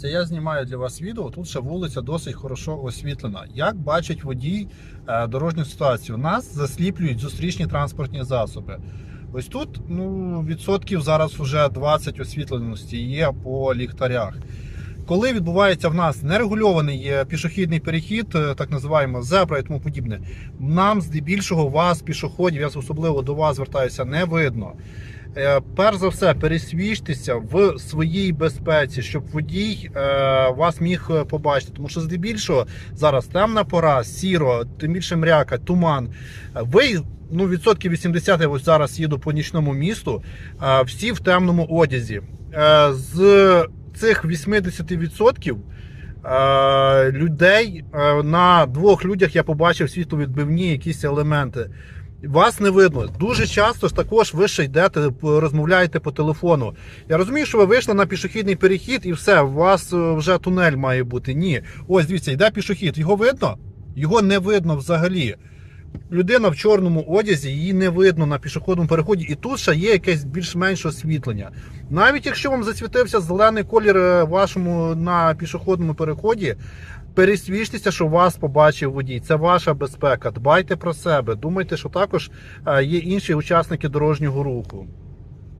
Це я знімаю для вас відео. Тут ще вулиця досить хорошо освітлена. Як бачить водій е, дорожню ситуацію? Нас засліплюють зустрічні транспортні засоби. Ось тут ну, відсотків зараз вже 20 освітленості є по ліхтарях. Коли відбувається в нас нерегульований е, пішохідний перехід, е, так називаємо зебра і тому подібне, нам здебільшого вас, пішоходів, я особливо до вас звертаюся, не видно. Е, Перш за все, пересвідчтеся в своїй безпеці, щоб водій е, вас міг е, побачити. Тому що здебільшого зараз темна пора, сіро, тим більше мряка, туман. Ви ну, відсотків 80 я ось зараз їду по нічному місту, всі в темному одязі. З цих 80% е, людей на двох людях я побачив світловідбивні якісь елементи. Вас не видно. Дуже часто ж також ви ще йдете, п- розмовляєте по телефону. Я розумію, що ви вийшли на пішохідний перехід і все, у вас е, вже тунель має бути. Ні. Ось дивіться, йде пішохід. Його видно? Його не видно взагалі. Людина в чорному одязі, її не видно на пішохідному переході, і тут ще є якесь більш-менш освітлення. Навіть якщо вам засвітився зелений колір е, вашому на пішохідному переході, пересвіжтеся, що вас побачив водій. Це ваша безпека. Дбайте про себе. Думайте, що також е, є інші учасники дорожнього руху.